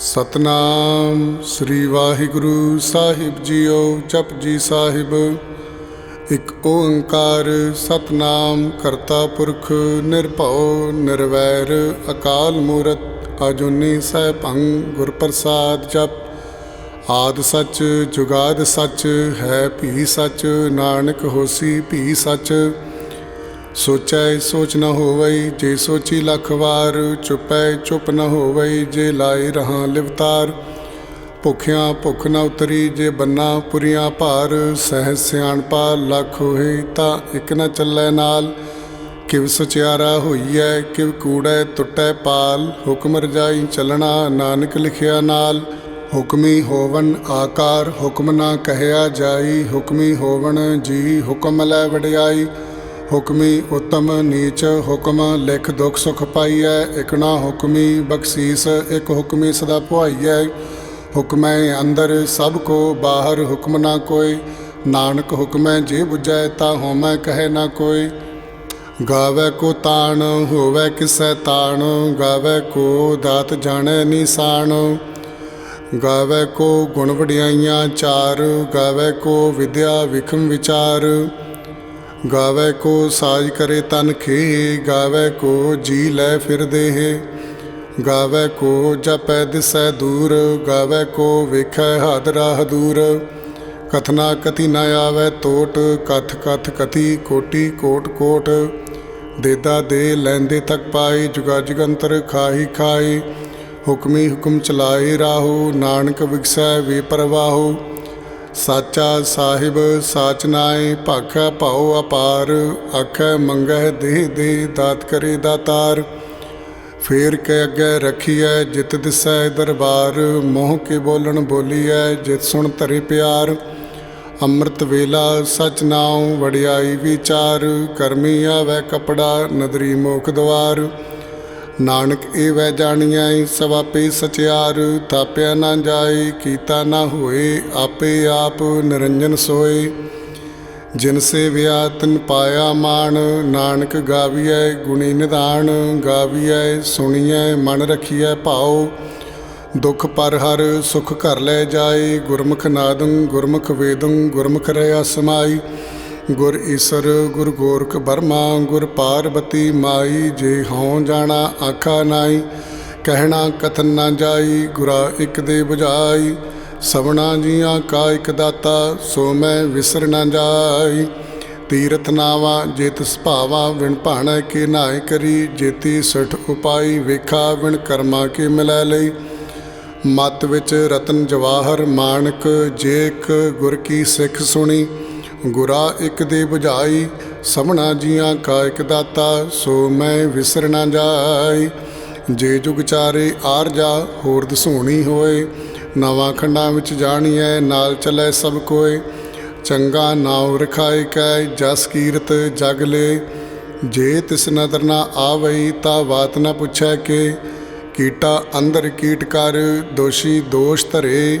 ਸਤਨਾਮ ਸ੍ਰੀ ਵਾਹਿਗੁਰੂ ਸਾਹਿਬ ਜੀਓ ਜਪਜੀ ਸਾਹਿਬ। ਇੱਕ ਓੰਕਾਰ ਸਤਨਾਮ ਕਰਤਾ ਪੁਰਖ, ਨਿਰਭਉ, ਨਿਰਵੈਰ, ਅਕਾਲ ਮੂਰਤ, ਅਜੂਨੀ ਸੈਭੰ ਗੁਰ ਪ੍ਰਸਾਦ ਜਪ। ਆਦ ਸੱਚ, ਜੁਗਾਦ ਸੱਚ, ਹੈ ਭੀ ਸੱਚ, ਨਾਨਕ ਹੋਸੀ ਭੀ ਸੱਚ। ਸੋਚੈ ਸੋਚ ਨ ਹੋਵਈ ਜੇ ਸੋਚੀ ਲੱਖ ਵਾਰ, ਚੁਪੈ ਚੁੱਪ ਨ ਹੋਵਈ ਜੇ ਲਾਈ ਰਹਾ ਲਿਵਤਾਰ। ਭੁਖਿਆਂ ਭੁਖ ਨ ਉਤਰੀ, ਜੇ ਬੰਨਾ ਪੁਰੀਆਂ ਭਾਰ ਸਹਿ ਸਿਆਣਪਾ ਲੱਖ ਹੋਏ ਤਾਂ ਇਕ ਨ ਚੱਲੈ ਨਾਲ। ਕਿਵ ਸਚਿਆਰਾ ਹੋਈਐ, ਕਿਵ ਕੂੜੈ ਟੁੱਟੈ ਪਾਲ। ਹੁਕਮ ਰਜਾਈ ਚੱਲਣਾ, ਨਾਨਕ ਲਿਖਿਆ ਨਾਲ। ਹੁਕਮੀ ਹੋਵਨ ਆਕਾਰ, ਹੁਕਮ ਨਾ ਕਹਿਆ ਜਾਈ। ਹੁਕਮੀ ਹੋਵਨ ਜੀ ਹੁਕਮ ਲੈ ਵਡਿਆਈ। ਹੁਕਮੀ ਉਤਮ ਨੀਚ ਹੁਕਮ, ਲਿਖ ਦੁਖ ਸੁਖ ਪਾਈਐ, ਇਕ ਨਾ ਹੁਕਮੀ ਬਖਸ਼ੀਸ, ਇਕ ਹੁਕਮੀ ਸਦਾ ਭੁਆਈਐ ਹੁਕਮੈ ਅੰਦਰ ਸਭ ਕੋ, ਬਾਹਰ ਹੁਕਮ ਨਾ ਕੋਈ। ਨਾਨਕ ਹੁਕਮੈ ਜੇ 부ਜੈ ਤਾ ਹੋਮੈ ਕਹੈ ਨਾ ਕੋਈ। ਗਾਵੇ ਕੋ ਤਾਣ, ਹੋਵੇ ਕਿਸੈ ਤਾਣ। ਗਾਵੇ ਕੋ ਦਾਤ ਜਾਣੈ ਨਿਸਾਣ ਗਾਵੇ ਕੋ ਗੁਣ ਵਡਿਆਈਆਂ ਚਾਰ। ਗਾਵੇ ਕੋ ਵਿਦਿਆ ਵਿਖਮ ਵਿਚਾਰ। ਗਾਵੇ ਕੋ ਸਾਜ ਕਰੇ ਤਨ ਖੇ ਗਾਵੇ ਕੋ ਜੀ ਲੈ ਫਿਰਦੇ ਹੈ ਗਾਵੇ ਕੋ ਜਪੈ ਦਿਸੈ ਦੂਰ, ਗਾਵੇ ਕੋ ਵੇਖੈ ਹਾਦਰਾ ਹਦੂਰ ਕਥਨਾ ਕਥੀ ਨ ਆਵੇ ਟੋਟ ਕਥ ਕਥ ਕਥੀ ਕੋਟੀ ਕੋਟ ਕੋਟ। ਦੇਦਾ ਦੇ ਲੈਂਦੇ ਤੱਕ ਪਾਈ ਜੁਗਾ ਜੁਗੰਤਰ ਖਾਹੀ ਖਾਈ ਹੁਕਮੀ ਹੁਕਮ ਚਲਾਏ ਰਾਹੋ, ਨਾਨਕ ਵਿਗਸੈ ਵੇ ਪਰਵਾਹੋ। ਸਾਚਾ ਸਾਹਿਬ, ਸਾਚ ਨਾਏ ਭਾਖੈ ਭਾਉ ਅਪਾਰ, ਆਖੈ ਮੰਗਹਿ ਦੇਹ ਦੇ ਦਾਤ ਕਰੇ ਦਾਤਾਰ। ਫੇਰ ਕੇ ਅੱਗੇ ਰਖੀਐ, ਜਿਤ ਦਿਸੈ ਦਰਬਾਰ, ਮੋਹ ਕੇ ਬੋਲਣ ਬੋਲੀਐ, ਜਿਤ ਸੁਣ ਧਰੇ ਪਿਆਰ। ਅੰਮ੍ਰਿਤ ਵੇਲਾ, ਸਚ ਨਾਉ, ਵਡਿਆਈ ਵਿਚਾਰ, ਕਰਮੀ ਆਵੈ ਕਪੜਾ, ਨਦਰੀ ਮੋਖ ਦਵਾਰ। ਨਾਨਕ ਏ ਵੈ ਜਾਣੀਐ ਸਵਾਪੇ ਸਚਿਆਰ, ਥਾਪਿਆ ਨਾ ਜਾਏ, ਕੀਤਾ ਨਾ ਹੋਏ, ਆਪੇ ਆਪ ਨਿਰੰਜਨ ਸੋਏ। ਜਿਨ ਸੇ ਵਿਆ ਤਨ ਪਾਇਆ ਮਾਨ ਨਾਨਕ ਗਾਵੀਐ ਗੁਣੀ ਨਿਧਾਨ, ਗਾਵੀਐ ਸੁਣੀਐ, ਮਨ ਰਖੀਐ ਭਾਉ। ਦੁਖ ਪਰ ਹਰ ਸੁਖ ਘਰ ਲੈ ਜਾਏ, ਗੁਰਮੁਖ ਨਾਦੰ, ਗੁਰਮੁਖ ਵੇਦੰ, ਗੁਰਮੁਖ ਰਹਿ ਸਮਾਈ। ਗੁਰ ਈਸਰ, ਗੁਰ ਗੋਰਖ ਬਰਮਾ, ਗੁਰ ਪਾਰਬਤੀ ਮਾਈ, ਜੇ ਹਉ ਜਾਣਾ ਆਖਾ ਨਾਈ, ਕਹਿਣਾ ਕਥਨ ਨਾ ਜਾਈ, ਗੁਰਾ ਇੱਕ ਦੇ 부ਝਾਈ ਸਵਣਾ ਜੀਆਂ ਕਾ ਇਕ ਦਾਤਾ, ਸੋ ਮੈਂ ਵਿਸਰ ਨਾ ਜਾਈ। ਤੀਰਥ ਨਾਵਾ ਜੇਤ ਸੁਭਾਵਾ, ਵਿਣ ਭਾਣਾ ਕੇ ਨਾਇ ਕਰੀ, ਜੇਤੀ ਸਠ ਉਪਾਈ, ਵੇਖਾ ਵਿਣ ਕਰਮਾ ਕੇ ਮਿਲੈ ਲਈ। ਮਤ ਵਿੱਚ ਰਤਨ ਜਵਾਹਰ, ਮਾਨਕ ਜੇਕ ਗੁਰ ਕੀ ਸਿੱਖ ਸੁਣੀ ਗੁਰਾ ਇੱਕ ਦੇ 부ਝਾਈ ਸਭਨਾ ਜੀਆਂ ਕਾ ਇਕ ਦਾਤਾ, ਸੋ ਮੈਂ ਵਿਸਰ ਨਾ ਜਾਈ। ਜੇ ਜੁਗ ਚਾਰੇ ਆਰ ਜਾ, ਹੋਰ ਦਸੂਣੀ ਹੋਏ। ਨਵਾਂ ਖੰਡਾਂ ਵਿੱਚ ਜਾਣੀਐ, ਨਾਲ ਚੱਲੇ ਸਭ ਕੋਏ। ਚੰਗਾ ਨਾਉ ਰਖਾਇ ਕੈ, ਜਸ ਕੀਰਤ ਜਗ ਲੇ। ਜੇ ਤਿਸ ਨਦਰ ਨਾ ਆਵਈ, ਤਾ ਬਾਤ ਨਾ ਪੁੱਛੈ ਕੇ। ਕੀਟਾ ਅੰਦਰ ਕੀਟ ਕਰ, ਦੋਸ਼ੀ ਦੋਸ਼ ਧਰੇ।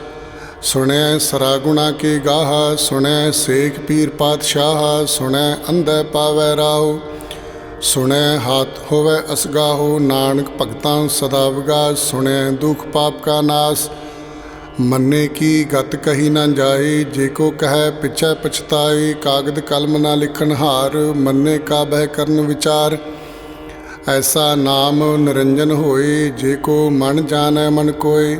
ਸੁਣੈ ਸਰਾਗੁਣਾ ਕੀ ਗਾਹਾ ਸੁਣਿਆ ਸੇਖ ਪੀਰ ਪਾਤਸ਼ਾਹ, ਸੁਣੈ ਅੰਧੈ ਪਾਵੈ ਰਾਹੋ, ਸੁਣੈ ਹਾਥ ਹੋਵੇ ਅਸਗਾਹੋ, ਨਾਨਕ ਭਗਤਾਂ ਸਦਾ ਵਿਗਾਸ ਸੁਣਿਆ ਦੁਖ ਪਾਪ ਕਾ ਨਾਸ, ਮੰਨੇ ਕੀ ਗਤ ਕਹੀ ਨਾ ਜਾਏ, ਜੇ ਕੋ ਕਹੈ ਪਿਛੈ ਪਛਤਾਏ, ਕਾਗਦ ਕਲਮ ਨਾ ਲਿਖਣ ਹਾਰ, ਮੰਨੇ ਕਾ ਬਹਿ ਕਰਨ ਵਿਚਾਰ, ਐਸਾ ਨਾਮ ਨਿਰੰਜਨ ਹੋਏ, ਜੇ ਕੋ ਮਨ ਜਾਣੈ ਮਨ ਕੋਏ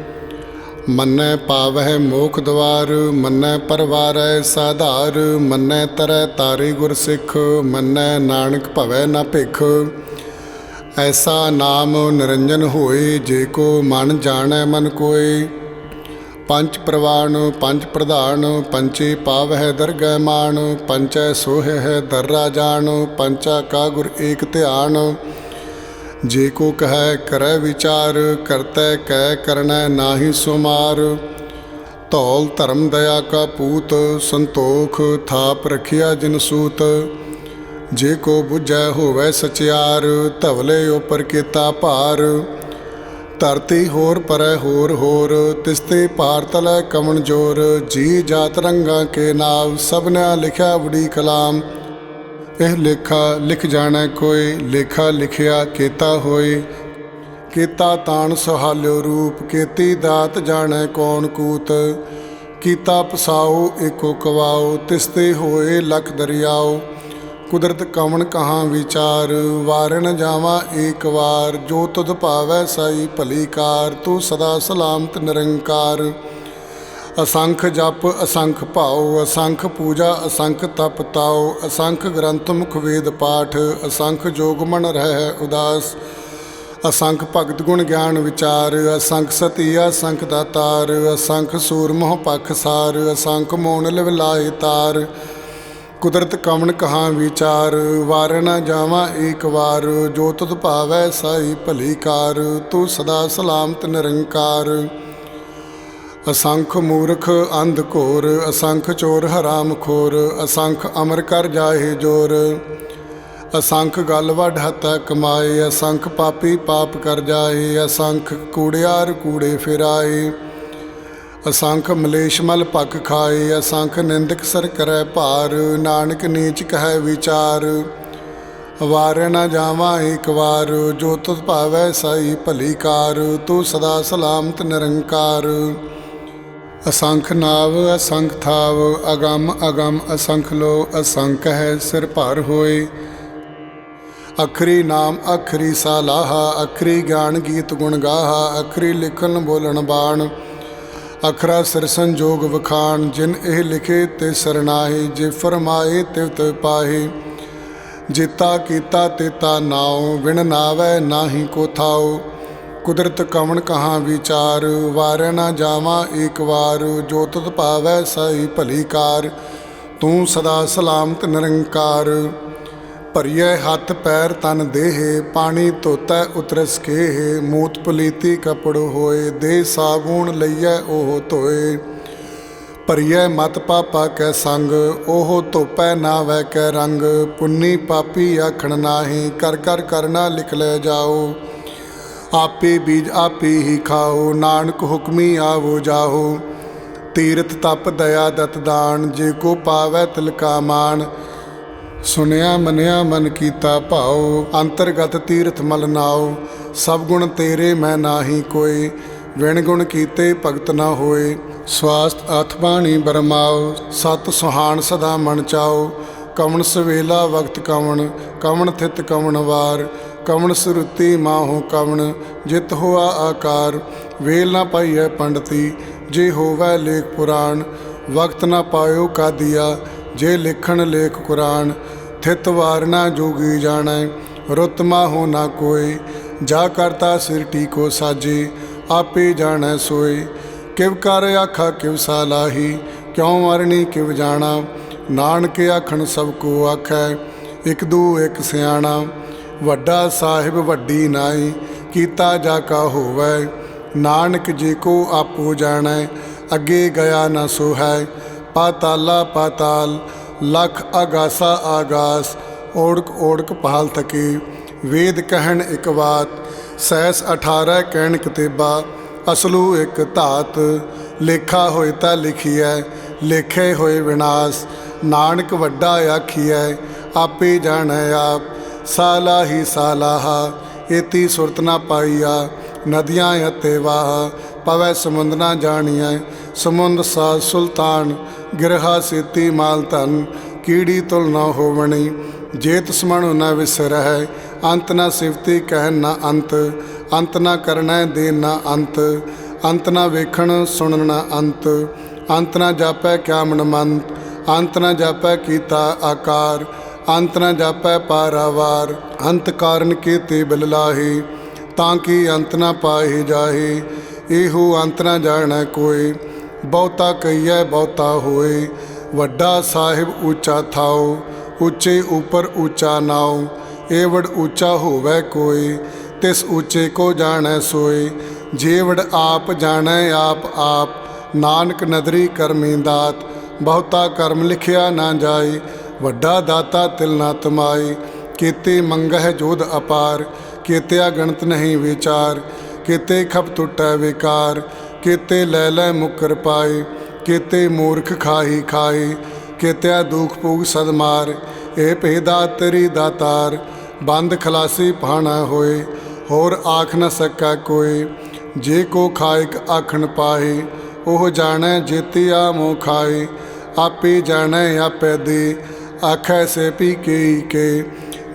ਮੰਨੈ ਪਾਵਹਿ ਮੋਖ ਦਵਾਰ, ਮੰਨੈ ਪਰਵਾਰੈ ਸਾਧਾਰ, ਮੰਨੈ ਤਰੈ ਤਾਰੇ ਗੁਰ ਸਿੱਖ, ਮੰਨੈ ਨਾਨਕ ਭਵੈ ਨਾ ਭਿਖ। ਐਸਾ ਨਾਮ ਨਿਰੰਜਨ ਹੋਏ, ਜੇ ਕੋ ਮਨ ਜਾਣੈ ਮਨ ਕੋਏ। ਪੰਜ ਪ੍ਰਵਾਨ ਪੰਜ ਪ੍ਰਧਾਨ ਪੰਚੇ ਪਾਵਹਿ ਦਰਗਹਿ ਮਾਨ ਪੰਚੈ ਸੋਹਿ ਹੈ ਦਰਰਾ ਜਾਣ ਪੰਚਾ ਕਾ ਗੁਰ ਏਕ ਧਿਆਨ। ਜੇ ਕੋ ਕਹੈ ਕਰੈ ਵਿਚਾਰ, ਕਰਤੈ ਕਹਿ ਕਰਨੈ ਨਾਹੀ ਸੁਮਾਰ। ਧੌਲ ਧਰਮ ਦਇਆ ਕਾ ਪੂਤ, ਸੰਤੋਖ ਥਾਪ ਰਖਿਆ ਜਿਨ ਸੂਤ। ਜੇ ਕੋ 부ਝੈ ਹੋਵੈ ਸਚਿਆਰ, ਧਵਲੇ ਉਪਰ ਕੀਤਾ ਭਾਰ। ਧਰਤੀ ਹੋਰ ਪਰੈ ਹੋਰ ਹੋਰ, ਤਿਸਤੇ ਪਾਰ ਤਲੈ ਕਮਣ ਜੋਰ। ਜੀ ਜਾਤ ਰੰਗਾ ਕੇ ਨਾਮ ਸਭਨਾ ਲਿਖਿਆ ਬੜੀ ਕਲਾਮ ਇਹ ਲੇਖਾ ਲਿਖ ਜਾਣੈ ਕੋਈ, ਲੇਖਾ ਲਿਖਿਆ ਕੀਤਾ ਹੋਏ। ਕੀਤਾ ਤਾਣ ਸੁਹਾਲਿਓ ਰੂਪ, ਕੀਤੀ ਦਾਤ ਜਾਣੈ ਕੌਣ ਕੂਤ। ਕੀਤਾ ਪਸਾਓ, ਏਕੋ ਕਵਾਓ, ਤਿਸਤੇ ਹੋਏ ਲਖ ਦਰਿਆਓ। ਕੁਦਰਤ ਕਵਣ ਕਹਾਂ ਵਿਚਾਰ ਵਾਰਨ ਜਾਵਾਂ ਏਕ ਵਾਰ। ਜੋ ਤੁਧ ਭਾਵੈ ਸਾਈ ਭਲੀ ਕਾਰ, ਤੂੰ ਸਦਾ ਸਲਾਮਤ ਨਿਰੰਕਾਰ। ਅਸੰਖ ਜਪ, ਅਸੰਖ ਭਾਉ, ਅਸੰਖ ਪੂਜਾ, ਅਸੰਖ ਤਪ ਤਾਉ, ਅਸੰਖ ਗ੍ਰੰਥ ਮੁਖ ਵੇਦ ਪਾਠ, ਅਸੰਖ ਜੋਗ ਮਨ ਰਹਿ ਉਦਾਸ, ਅਸੰਖ ਭਗਤ ਗੁਣ ਗਿਆਨ ਵਿਚਾਰ, ਅਸੰਖ ਸਤੀ ਅਸੰਖ ਦਾਤਾਰ ਅਸੰਖ ਸੂਰ ਮੋਹ ਪਖ ਸਾਰ, ਅਸੰਖ ਮੋਨ ਲਿਵ ਲਾਏ ਤਾਰ, ਕੁਦਰਤ ਕਵਣ ਕਹਾਂ ਵਿਚਾਰ, ਵਾਰ ਨਾ ਜਾਵਾਂ ਏਕ ਵਾਰ, ਜੋ ਤੁਧ ਭਾਵੈ ਸਾਈ ਭਲੀ ਕਾਰ, ਤੂੰ ਸਦਾ ਸਲਾਮਤ ਨਿਰੰਕਾਰ। ਅਸੰਖ ਮੂਰਖ ਅੰਧ ਘੋਰ, ਅਸੰਖ ਚੋਰ ਹਰਾਮ ਖੋਰ, ਅਸੰਖ ਅਮਰ ਕਰ ਜਾਹੇ ਜੋਰ। ਅਸੰਖ ਗੱਲ ਵੱਢ ਹੱਤਾ ਕਮਾਏ, ਅਸੰਖ ਪਾਪੀ ਪਾਪ ਕਰ ਜਾਏ, ਅਸੰਖ ਕੂੜਿਆਰ ਕੂੜੇ ਫਿਰਾਏ। ਅਸੰਖ ਮਲੇਸ਼ ਮਲ ਪੱਕ ਖਾਏ, ਅਸੰਖ ਨਿੰਦਕ ਸਰ ਕਰੈ ਭਾਰ, ਨਾਨਕ ਨੀਚ ਕਹੈ ਵਿਚਾਰ। ਵਾਰ ਨਾ ਜਾਵਾਂ ਏਕ ਵਾਰ, ਜੋ ਤੁਧ ਭਾਵੈ ਸਾਈ ਭਲੀ ਕਾਰ, ਤੂੰ ਸਦਾ ਸਲਾਮਤ ਨਿਰੰਕਾਰ। ਅਸੰਖ ਨਾਵ, ਅਸੰਖ ਥਾਵ, ਅਗੰਮ ਅਗੰਮ, ਅਸੰਖ ਲੋ, ਅਸੰਖ ਹੈ, ਸਿਰ ਭਰ ਹੋਏ। ਅਖਰੀ ਨਾਮ, ਅਖਰੀ ਸਾਲਾਹਾ, ਅਖਰੀ ਗਿਆਨ ਗੀਤ ਗੁਣ ਗਾਹਾ, ਅਖਰੀ ਲਿਖਣ ਬੋਲਣ ਬਾਣ। ਅਖਰਾ ਸਿਰ ਸੰਜੋਗ ਵਖਾਣ, ਜਿਨ ਇਹ ਲਿਖੇ ਤੇ ਸਰਨਾਹੀ, ਜੇ ਫਰਮਾਏ ਤਿਵ ਤਿਵ ਪਾਹੀ। ਜੀਤਾ ਕੀਤਾ ਤੇਤਾ ਨਾਉ ਵਿਣ ਨਾਵੈ ਨਾਹੀ ਕੋ ਥਾਉ। ਕੁਦਰਤ ਕਵਣ ਕਹਾਂ ਵਿਚਾਰ, ਵਾਰ ਨਾ ਜਾਵਾਂ ਏਕ ਵਾਰ, ਜੋ ਤੁਧ ਭਾਵੈ ਸਾਈ ਭਲੀ ਕਾਰ, ਤੂੰ ਸਦਾ ਸਲਾਮਤ ਨਿਰੰਕਾਰ। ਭਰੀਏ ਹੱਥ ਪੈਰ ਤਨ ਦੇਹੇ, ਪਾਣੀ ਧੋਤੈ ਉਤਰਸ ਕੇ ਮੂਤ ਪਲੀਤੀ ਕਪੜ ਹੋਏ ਦੇ ਸਾਗੂਣ ਲਈਐ ਉਹ ਧੋਏ। ਭਰੀਏ ਮਤ ਪਾਪਾ ਕੈ ਸੰਗ, ਉਹ ਧੋਪੈ ਨਾ ਵੈ ਕੈ ਰੰਗ, ਪੁੰਨੀ ਪਾਪੀ ਆਖਣ ਨਾਹੀ, ਕਰ ਕਰ ਕਰਨਾ ਲਿਖ ਲੈ ਜਾਓ। ਆਪੇ ਬੀਜ ਆਪੇ ਹੀ ਖਾਓ, ਨਾਨਕ ਹੁਕਮੀ ਆਵੋ ਜਾਓ। ਤੀਰਥ ਤਪ ਦਇਆ ਦਤ ਦਾਨ, ਜੇ ਕੋ ਪਾਵੈ ਤਿਲਕਾ ਮਾਨ ਸੁਨਿਆ ਮਨਿਆ ਮਨ ਕੀਤਾ ਭਾਉ ਅੰਤਰਗਤ ਤੀਰਥ ਮਲ ਨਾਉ ਸਭ ਗੁਣ ਤੇਰੇ ਮੈਂ ਨਾਹੀ ਕੋਏ, ਵਿਣ ਗੁਣ ਕੀਤੇ ਭਗਤ ਨਾ ਹੋਏ। ਸਵਾਸਤ ਅਥ ਬਾਣੀ ਬਰਮਾਉ ਸਤ ਸੁਹਾਣ ਸਦਾ ਮਨ ਚਾਉ ਕਵਣ ਸਵੇਲਾ ਵਕਤ ਕਵਣ ਕਵਣ ਥਿਤ ਕਵਣ ਵਾਰ। ਕਵਣ ਸੁਰਤੀ ਮਾਹੋ ਕਵਣ, ਜਿਤ ਹੋਆ ਆਕਾਰ, ਵੇਲ ਨਾ ਪਾਈਐ ਪੰਡਤੀ, ਜੇ ਹੋਵੈ ਲੇਖ ਪੁਰਾਣ, ਵਕਤ ਨਾ ਪਾਇਓ ਕਾਦੀਆ, ਜੇ ਲਿਖਣ ਲੇਖ ਕੁਰਾਨ, ਥਿਤ ਵਾਰਨਾ ਜੋਗੀ ਜਾਣੈ, ਰੁੱਤ ਮਾਹੋ ਨਾ ਕੋਈ ਜਾ ਕਰਤਾ ਸਿਰ ਟੀਕੋ ਸਾਜੇ, ਆਪੇ ਜਾਣੈ ਸੋਏ, ਕਿਵ ਕਰ ਆਖਾ ਕਿਵ ਸਾਲਾਹੀ ਕਿਉ ਮਰਨੀ ਕਿਵ ਜਾਣਾ, ਨਾਨਕ ਆਖਣ ਸਭ ਕੋ ਆਖੈ, ਇਕ ਦੂ ਇਕ ਸਿਆਣਾ ਵੱਡਾ ਸਾਹਿਬ ਵੱਡੀ ਨਾਈ ਕੀਤਾ ਜਾ ਕਾ ਹੋਵੇ। ਨਾਨਕ ਜੀ ਕੋ ਆਪੋ ਜਾਣੈ, ਅੱਗੇ ਗਿਆ ਨਾ ਸੋ ਹੈ ਪਾਤਾਲਾ ਪਾਤਾਲ, ਲਖ ਆਗਾਸਾ ਆਗਾਸ ਓੜਕ ਓੜਕ ਪਹਾਲ ਤਕੀ ਵੇਦ ਕਹਿਣ ਇਕ ਬਾਤ ਸੈਸ 18 ਕਹਿਣ ਕਿਤੇਬਾ। ਅਸਲੂ ਇਕ ਧਾਤ, ਲੇਖਾ ਹੋਏ ਤਾਂ ਲਿਖੀਐ, ਲੇਖੇ ਹੋਏ ਵਿਨਾਸ਼। ਨਾਨਕ ਵੱਡਾ ਆਖੀਐ, ਆਪੇ ਜਾਣੈ ਆਪ। ਸਾਲਾ ਹੀ ਸਾਲਾਹਾ, ਏਤੀ ਸੁਰਤ ਨਾ ਪਾਈਆ, ਨਦੀਆਂ ਅਤੇ ਵਾਹ, ਪਵੈ ਸਮੁੰਦ ਨਾ ਜਾਣੀਐ, ਸਮੁੰਦ ਸਾ ਸੁਲਤਾਨ, ਗਿਰਹਾ ਸੇਤੀ ਮਾਲ ਧਨ, ਕੀੜੀ ਤੁਲ ਨਾ ਹੋਵਣੀ, ਜੇਤ ਸਮਣ ਨਾ ਵਿਸਰਹਿ, ਅੰਤ ਨਾ ਸਿਫਤੀ ਕਹਿ ਨਾ ਅੰਤ ਅੰਤ ਨਾ ਕਰਨਾ ਦੇ ਨਾ ਅੰਤ ਅੰਤ ਨਾ ਵੇਖਣ ਸੁਣਨ ਨਾ ਅੰਤ ਅੰਤ ਨਾ ਜਾਪੈ ਕਿਆ ਮਨ ਮੰਤ ਅੰਤ ਨਾ ਜਾਪੈ ਕੀਤਾ ਆਕਾਰ ਅੰਤ ਨਾ ਜਾਪੈ ਪਾਰਾਵਾਰ, ਅੰਤ ਕਾਰਨ ਕੀਤੇ ਬਿਲ ਲਾਹੀ, ਤਾਂ ਕਿ ਅੰਤ ਨਾ ਪਾਏ ਜਾਹੇ, ਇਹੋ ਅੰਤ ਨਾ ਜਾਣੈ ਕੋਈ, ਬਹੁਤਾ ਕਹੀਐ ਬਹੁਤਾ ਹੋਏ, ਵੱਡਾ ਸਾਹਿਬ ਉੱਚਾ ਥਾਉ, ਉੱਚੇ ਉਪਰ ਉੱਚਾ ਨਾਉ, ਏਵੜ ਉੱਚਾ ਹੋਵੇ ਕੋਈ, ਤਿਸ ਉੱਚੇ ਕੋ ਜਾਣੈ ਸੋਏ, ਜੇਵੜ ਆਪ ਜਾਣੈ ਆਪ ਆਪ, ਨਾਨਕ ਨਦਰੀ ਕਰਮੀ ਦਾਤ, ਬਹੁਤਾ ਕਰਮ ਲਿਖਿਆ ਨਾ ਜਾਏ ਵੱਡਾ ਦਾਤਾ ਤਿਲ ਨਾ ਤਮਾਏ, ਕੀਤੇ ਮੰਗਹਿ ਜੋਧ ਅਪਾਰ, ਕੀਤਿਆ ਗਣਤ ਨਹੀਂ ਵਿਚਾਰ, ਕੀਤੇ ਖਪ ਟੁੱਟੈ ਵਿਕਾਰ, ਕੀਤੇ ਲੈ ਲੈ ਮੁਕਰ ਪਾਏ ਕੀਤੇ ਮੂਰਖ ਖਾਹੀ ਖਾਏ, ਕੀਤਿਆ ਦੁਖ ਭੋਗ ਸਦ ਮਾਰ ਇਹ ਭੇਦਾ ਤੇਰੀ ਦਾਤਾਰ, ਬੰਦ ਖਲਾਸੀ ਪਾਣਾ ਹੋਏ, ਹੋਰ ਆਖ ਨਾ ਸਕੈ ਕੋਈ ਜੇ ਕੋ ਖਾਇਕ ਆਖਣ ਪਾਏ, ਉਹ ਜਾਣੈ ਜੇਤਿਆ ਮੋ ਖਾਏ, ਆਪੇ ਜਾਣੈ ਆਪੇ ਦੇ ਆਖੈ ਸੇ ਪੀ ਕੇ ਕੇ।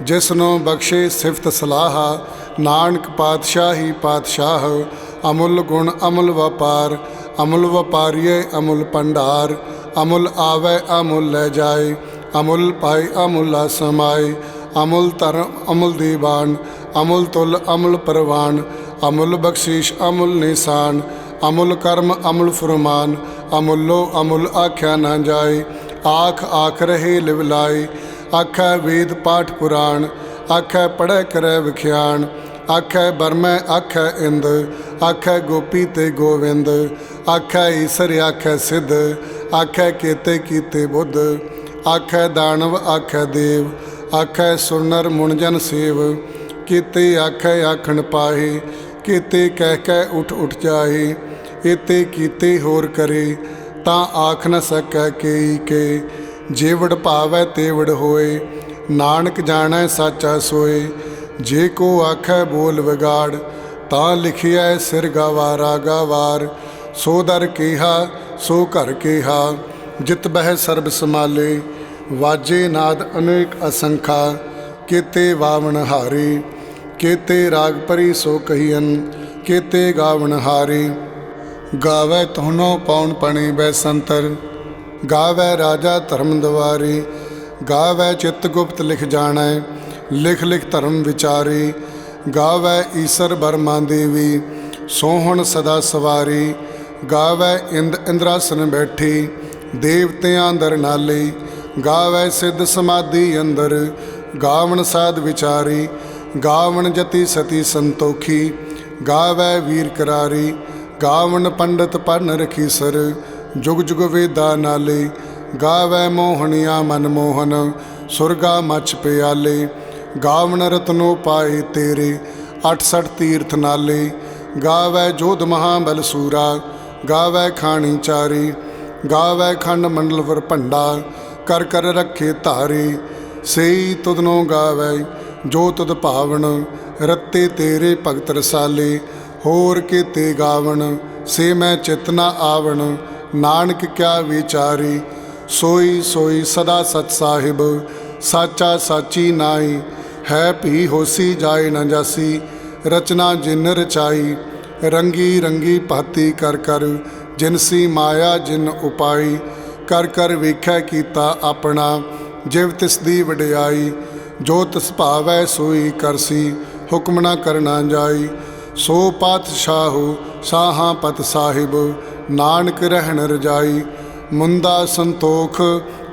ਜਿਸਨੋ ਬਖਸ਼ੇ ਸਿਫਤ ਸਲਾਹਾ, ਨਾਨਕ ਪਾਤਸ਼ਾਹੀ ਪਾਤਸ਼ਾਹ, ਅਮੁੱਲ ਗੁਣ ਅਮੁੱਲ ਵਪਾਰ, ਅਮੁੱਲ ਵਪਾਰੀਏ ਅਮੁੱਲ ਭੰਡਾਰ, ਅਮੁੱਲ ਆਵੇ ਅਮੁੱਲ ਲੈ ਜਾਏ, ਅਮੁੱਲ ਪਾਏ ਅਮੁੱਲਾ ਸਮਾਏ, ਅਮੁੱਲ ਧਰਮ ਅਮੁੱਲ ਦੀਵਾਨ, ਅਮੁੱਲ ਤੁਲ ਅਮੁੱਲ ਪਰਵਾਨ, ਅਮੁੱਲ ਬਖਸ਼ੀਸ਼ ਅਮੁੱਲ ਨਿਸ਼ਾਨ, ਅਮੁੱਲ ਕਰਮ ਅਮੁੱਲ ਫਰਮਾਨ, ਅਮੁੱਲੋ ਅਮੁੱਲ ਆਖਿਆ ਨਾ ਜਾਏ ਆਖ ਆਖ ਰਹੇ ਲਿਵ ਲਾਏ, ਆਖੈ ਵੇਦ ਪਾਠ ਪੁਰਾਣ, ਆਖੈ ਪੜ੍ਹੈ ਕਰੈ ਵਿਖਿਆਣ, ਆਖੈ ਬਰਮੈ, ਆਖੈ ਇੰਦ, ਆਖੈ ਗੋਪੀ ਤੇ ਗੋਵਿੰਦ, ਆਖੈ ਈਸਰ, ਆਖੈ ਸਿੱਧ, ਆਖੈ ਕੇਤੇ ਕੀਤੇ ਬੁੱਧ, ਆਖੈ ਦਾਨਵ, ਆਖੈ ਦੇਵ, ਆਖੈ ਸੁਰਨਰ ਮੁਨਜਨ ਸੇਵ, ਕੀਤੇ ਆਖੈ ਆਖਣ ਪਾਹੇ, ਕੀਤੇ ਕਹਿ ਕਹਿ ਉਠ ਉਠ ਜਾਏ ਏਤੇ ਕੀਤੇ ਹੋਰ ਕਰੇ ਤਾਂ ਆਖ ਨ ਸਕੈ ਕੇਈ ਕੇ, ਜੇਵੜ ਭਾਵੈ ਤੇਵੜ ਹੋਏ, ਨਾਨਕ ਜਾਣੈ ਸਾਚਾ ਸੋਏ, ਜੇ ਕੋ ਆਖੈ ਬੋਲ ਵਿਗਾੜ, ਤਾਂ ਲਿਖਿਐ ਸਿਰ ਗਵਾਰਾ ਗਵਾਰ ਸੋ ਦਰ ਕੀਹਾ, ਸੋ ਘਰ ਕੀਹਾ, ਜਿਤ ਬਹਿ ਸਰਬ ਸਮਾਲੇ ਵਾਜੇ ਨਾਦ ਅਨੇਕ ਅਸੰਖਾ, ਕੀਤੇ ਵਾਵਣ ਹਾਰੇ, ਕੀਤੇ ਰਾਗ ਪਰੀ ਸੋ ਕਹੀਨ ਕੀਤੇ ਗਾਵਣ ਹਾਰੇ। ਗਾਵੇ ਤੋਨੋ ਪੌਣ ਪਣੀ ਬੈ ਸੰਤਰ, ਗਾਵੇ ਰਾਜਾ ਧਰਮ ਦਵਾਰੀ, ਗਾਵੇ ਚਿੱਤ ਗੁਪਤ ਲਿਖ ਜਾਣੈ, ਲਿਖ ਲਿਖ ਧਰਮ ਵਿਚਾਰੀ, ਗਾਵੇ ਈਸਰ ਬਰਮਾ ਦੇਵੀ, ਸੋਹਣ ਸਦਾ ਸਵਾਰੀ, ਗਾਵੇ ਇੰਦ ਇੰਦਰਾਸਨ ਬੈਠੀ, ਦੇਵਤਿਆਂ ਅੰਦਰ ਨਾਲੇ, ਗਾਵੇ ਸਿੱਧ ਸਮਾਧੀ ਅੰਦਰ, ਗਾਵਣ ਸਾਧ ਵਿਚਾਰੀ, ਗਾਵਣ ਜਤੀ ਸਤੀ ਸੰਤੋਖੀ, ਗਾਵੇ ਵੀਰ ਕਰਾਰੀ ਗਾਵਣ ਪੰਡਤ ਪਨ ਰਖੀ ਸਰ, ਜੁਗ ਜੁਗ ਵੇਦਾ ਨਾਲੇ, ਗਾਵੇ ਮੋਹਣਿਆ ਮਨ ਮੋਹਨ, ਸੁਰਗਾ ਮਛ ਪਿਆਲੇ ਗਾਵਣ ਰਤਨੋ ਪਾਏ ਤੇਰੇ 68 ਤੀਰਥ ਨਾਲੇ, ਗਾਵੇ ਜੋਧ ਮਹਾਬਲ ਸੂਰਾ, ਗਾਵੇ ਖਾਣੀ ਚਾਰੀ, ਗਾਵੇ ਖੰਡ ਮੰਡਲ ਵਰ ਭੰਡਾ, ਕਰ ਕਰ ਰੱਖੇ ਧਾਰੇ, ਸਈ ਤੁਧਨੋ ਗਾਵੇ, ਜੋ ਤੁਧ ਭਾਵਨ, ਰੱਤੇ ਤੇਰੇ ਭਗਤ ਰਸਾਲੇ ਹੋਰ ਕੀਤੇ ਗਾਵਣ, ਸੇ ਮੈਂ ਚਿਤਨਾ ਆਵਣ, ਨਾਨਕ ਕਿਆ ਵਿਚਾਰੀ, ਸੋਈ ਸੋਈ ਸਦਾ ਸਚ ਸਾਹਿਬ, ਸਾਚਾ ਸਾਚੀ ਨਾਈ ਹੈ ਭੀ ਹੋਸੀ ਜਾਏ ਨਾ ਜਾਸੀ, ਰਚਨਾ ਜਿਨ ਰਚਾਈ, ਰੰਗੀ ਰੰਗੀ ਭਾਤੀ ਕਰ ਕਰ ਜਿਨਸੀ ਮਾਇਆ ਜਿਨ ਉਪਾਈ, ਕਰ ਕਰ ਵੇਖੈ ਕੀਤਾ ਆਪਣਾ, ਜਿਵ ਤਿਸ ਦੀ ਵਡਿਆਈ, ਜੋ ਤਿਸ ਭਾਵੈ ਸੋਈ ਕਰਸੀ, ਹੁਕਮ ਨਾ ਕਰਨਾ ਜਾਈ ਸੋ ਪਾਤਸ਼ਾਹੂ ਸਾਹਾਂ ਪਤ ਸਾਹਿਬ, ਨਾਨਕ ਰਹਿਣ ਰਜਾਈ, ਮੁੰਦਾ ਸੰਤੋਖ,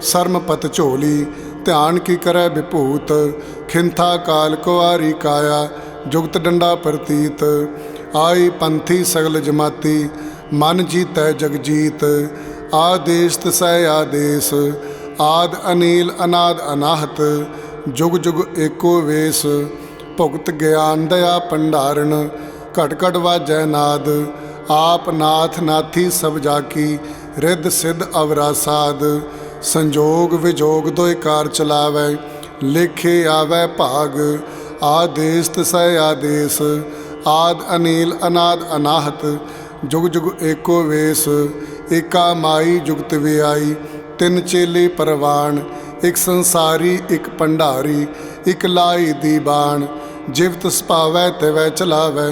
ਸਰਮ ਪਤ ਝੋਲੀ, ਧਿਆਨ ਕੀ ਕਰੈ ਵਿਭੂਤ, ਖਿੰਥਾ ਕਾਲ ਕੁਆਰੀ ਕਾਇਆ, ਜੁਗਤ ਡੰਡਾ ਪ੍ਰਤੀਤ, ਆਈ ਪੰਥੀ ਸਗਲ ਜਮਾਤੀ, ਮਨ ਜੀਤੈ ਜਗ ਜੀਤ ਆਦੇਸ਼ ਤਸੈ ਆਦੇਸ, ਆਦ ਅਨੀਲ ਅਨਾਦ ਅਨਾਹਤ, ਜੁਗ ਜੁਗ ਏਕੋ ਵੇਸ, ਭੁਗਤ ਗਿਆਨ ਦਇਆ ਭੰਡਾਰਨ ਘਟ ਘਟ ਵਾਜੈ ਨਾਦ, ਆਪ ਨਾਥ ਨਾਥੀ ਸਭ ਜਾਕੀ, ਰਿੱਧ ਸਿੱਧ ਅਵਰਾ ਸਾਧ ਸੰਜੋਗ ਵਿਜੋਗ ਦੋਇ ਕਾਰ ਚਲਾਵੈ, ਲਿਖੇ ਆਵੈ ਭਾਗ। ਆਦੇਸ ਤਸੈ ਆਦੇਸ, ਆਦ ਅਨੀਲ ਅਨਾਦ ਅਨਾਹਤ। ਜੁਗ ਜੁਗ ਏਕੋ ਵੇਸ, ਏਕਾ ਮਾਈ ਜੁਗਤ ਵਿਆਈ। ਤਿੰਨ ਚੇਲੇ ਪਰਵਾਨ ਇੱਕ ਸੰਸਾਰੀ, ਇੱਕ ਭੰਡਾਰੀ ਇਕ ਲਾਈ ਦੀ ਬਾਣ ਜਿਵ ਤਿਸ ਭਾਵੈ ਤਿਵੈ ਚਲਾਵੈ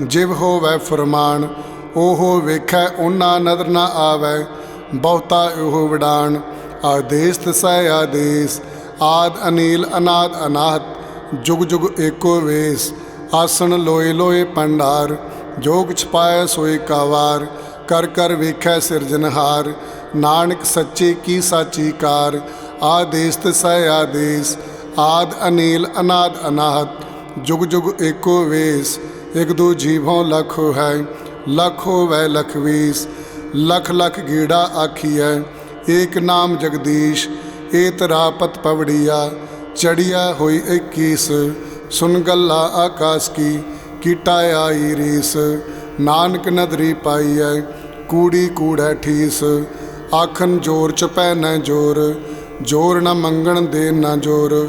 ਜਿਵ ਹੋਵੈ ਫਰਮਾਨ, ਉਹ ਵੇਖੈ ਉਹਨਾਂ ਨਦਰ ਨਾ ਆਵੈ, ਬਹੁਤਾ ਉਹ ਵਿਡਾਣ। ਆਦੇਸ ਤਸੈ ਆਦੇਸ, ਆਦ ਅਨੀਲ ਅਨਾਦ ਅਨਾਹਤ, ਜੁਗ ਜੁਗ ਏਕੋ ਵੇਸ। ਆਸਣ ਲੋਏ ਲੋਏ ਪੰਡਾਰ, ਜੋਗ ਛਪਾਇ ਸੋਏ ਕਾਵਾਰ, ਕਰ ਕਰ ਵੇਖੈ ਸਿਰਜਨਹਾਰ ਨਾਨਕ ਸੱਚੇ ਕੀ ਸਾਚੀ ਕਾਰ ਆਦੇਸ ਤਸੈ ਆਦੇਸ, ਆਦ ਅਨੀਲ ਅਨਾਦ ਅਨਾਹਤ, ਜੁਗ ਜੁਗ ਏਕੋ ਵੇਸ। ਇਕ ਦੋ ਜੀਵੋਂ ਲਖੋ ਹੈ, ਲਖ ਹੋਵੈ ਲਖ ਵੀਸ ਲਖ ਲਖ ਗੀੜਾ ਆਖੀਐ, ਏਕ ਨਾਮ ਜਗਦੀਸ਼, ਏ ਤਰਾਪਤ ਪਵੜੀਆ ਚੜੀਆ ਹੋਈ 21 ਸੁਨ ਗੱਲਾ ਆਕਾਸ ਕੀ, ਕੀਟਾ ਆਈ ਰੀਸ, ਨਾਨਕ ਨਦਰੀ ਪਾਈਐ, ਕੂੜੀ ਕੂੜੈ ਠੀਸ ਆਖਨ ਜੋਰ ਚ ਪੈ ਨੈ ਜੋਰ ਜੋਰ ਨਾ ਮੰਗਣ ਦੇ ਨਾ ਜੋਰ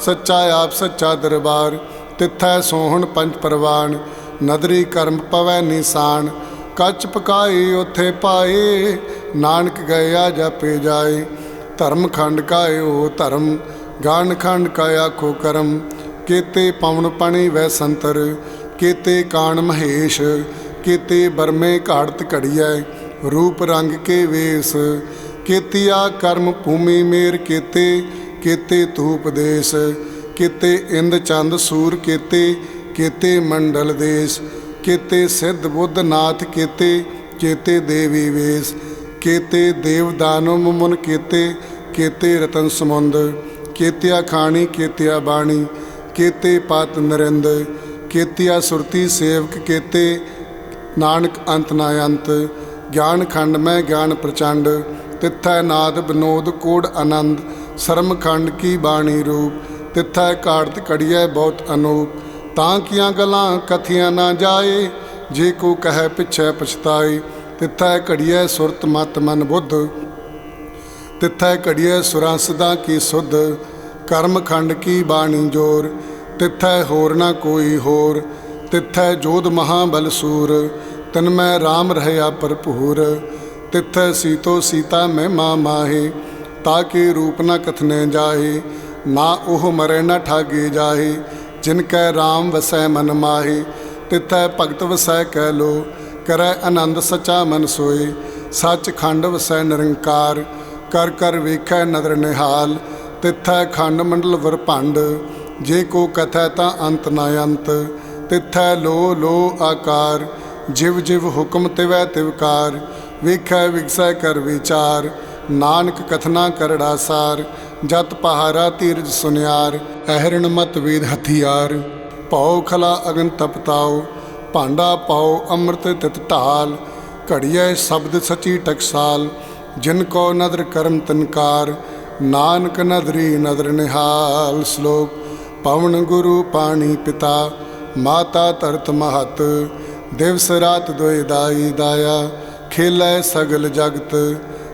ਸੱਚਾ ਆਪ ਸੱਚਾ ਦਰਬਾਰ, ਤਿੱਥੈ ਸੋਹਣ ਪੰਜ ਪਰਵਾਨ, ਨਦਰੀ ਕਰਮ ਪਵੈ ਨਿਸ਼ਾਨ ਕੱਚ ਪਕਾਈ ਉਥੇ ਪਾਏ, ਨਾਨਕ ਗਿਆ ਜਪੇ ਜਾਏ, ਧਰਮ ਖੰਡ ਕਾਇਓ ਧਰਮ, ਗਾਨ ਖੰਡ ਕਾਇਆ ਖੋ ਕਰਮ, ਕੇਤੇ ਪਵਨ ਪਣੀ ਵੈ ਸੰਤਰ, ਕੇਤੇ ਕਾਣ ਮਹੇਸ਼, ਕੀਤੇ ਬਰਮੇ ਘਾੜਤ ਘੜੀਐ, ਰੂਪ ਰੰਗ ਕੇ ਵੇਸ, ਕੇਤੀਆ ਕਰਮ ਭੂਮੀ ਮੇਰ ਕੇਤੇ ਕੇਤੇ ਧੂਪ ਦੇਸ ਕੇਤੇ ਇੰਦ ਚੰਦ ਸੂਰ ਕੇਤੇ ਕੇਤੇ ਮੰਡਲ ਦੇਸ, ਕੇਤੇ ਸਿੱਧ ਬੁੱਧ ਨਾਥ ਕੇਤੇ ਕੇਤੇ ਦੇਵੀ ਵੇਸ, ਕੇਤੇ ਦੇਵ ਦਾਨਵ ਮੁਨ ਕੇਤੇ ਕੇਤੇ ਰਤਨ ਸਮੁੰਦ, ਕੇਤਿਆ ਖਾਣੀ, ਕੇਤਿਆ ਬਾਣੀ, ਕੇਤੇ ਪਤ ਨਰਿੰਦ, ਕੇਤਿਆ ਸੁਰਤੀ ਸੇਵਕ ਕੇਤੇ, ਨਾਨਕ ਅੰਤ ਨਾ ਅੰਤ, ਗਿਆਨ ਖੰਡ ਮੈਂ ਗਿਆਨ ਪ੍ਰਚੰਡ, ਤਿੱਥੈ ਨਾਦ ਬਨੋਦ ਕੋੜ ਆਨੰਦ ਸ਼ਰਮ ਖੰਡ ਕੀ ਬਾਣੀ ਰੂਪ, ਤਿੱਥੈ ਕਾੜਤ ਕੜੀਐ ਬਹੁਤ ਅਨੂਪ। ਤਾਂ ਕੀਆਂ ਗਲਾਂ ਕਥੀਆਂ ਨਾ ਜਾਏ, ਜੇ ਕੋ ਕਹੈ ਪਿਛੈ ਪਛਤਾਏ। ਤਿੱਥੈ ਘੜੀਐ ਸੁਰਤ ਮਤ ਮਨ ਬੁੱਧ। ਤਿੱਥੈ ਘੜੀਐ ਸੁਰਾਂ ਸਦਾ ਕੀ ਸੁਧ। ਕਰਮ ਖੰਡ ਕੀ ਬਾਣੀ ਜੋਰ। ਤਿੱਥੈ ਹੋਰ ਨਾ ਕੋਈ ਹੋਰ। ਤਿੱਥੈ ਜੋਧ ਮਹਾਬਲ ਸੂਰ। ਤਨ ਮੈਂ RAM ਰਹਿਆ ਭਰਪੂਰ। ਤਿੱਥੈ ਸੀਤੋ ਸੀਤਾ ਮੈਂ ਮਾਂ ਮਾਹੇ। ਤਾਕੇ ਰੂਪ ਨਾ ਕਥਨੇ ਜਾਏ ਨਾ ਉਹ ਮਰੇ ਨਾ ਠਾਗੇ ਜਾਏ ਜਿਨ ਕੈ RAM ਵਸੈ ਮਨ ਮਾਹੇ, ਤਿੱਥੈ ਭਗਤ ਵਸੈ ਕਹਿ ਲੋ, ਕਰੈ ਆਨੰਦ ਸਚਾ ਮਨ ਸੋਏ ਸੱਚ ਖੰਡ ਵਸੈ ਨਿਰੰਕਾਰ, ਕਰ ਕਰ ਵੇਖੈ ਨਦਰ ਨਿਹਾਲ, ਤਿੱਥੈ ਖੰਡ ਮੰਡਲ ਵਰਭੰਡ ਜੇ ਕੋ ਕਥੈ ਤਾਂ ਅੰਤ ਨਾ ਅੰਤ, ਤਿੱਥੈ ਲੋ ਲੋ ਆਕਾਰ, ਜਿਵ ਜਿਵ ਹੁਕਮ ਤਿਵੈ ਤਿਵਕਾਰ ਵੇਖੈ ਵਿਗਸੈ ਕਰ ਵਿਚਾਰ ਨਾਨਕ ਕਥਨਾ ਕਰੜਾ ਸਾਰ ਜਤ ਪਹਾਰਾ ਤੀਰਜ ਸੁਨਿਆਰ, ਅਹਰਣ ਮਤ ਵੇਦ ਹਥਿਆਰ। ਭਉ ਖਲਾ ਅਗਨ ਤਪਤਾਓ ਭਾਂਡਾ ਪਾਓ ਅੰਮ੍ਰਿਤ ਤਿਤ ਢਾਲ। ਘੜੀਐ ਸ਼ਬਦ ਸਚੀ ਟਕਸਾਲ, ਜਿਨ ਕੋ ਨਦਰ ਕਰਮ ਤਨਕਾਰ, ਨਾਨਕ ਨਦਰੀ ਨਦਰ ਨਿਹਾਲ ਸ਼ਲੋਕ। ਪਵਨ ਗੁਰੂ ਪਾਣੀ ਪਿਤਾ, ਮਾਤਾ ਧਰਤ ਮਹਤ, ਦਿਵਸ ਰਾਤ ਦੋਇ ਦਾਈ ਦਾਇਆ, ਖੇਲੇ ਸਗਲ ਜਗਤ।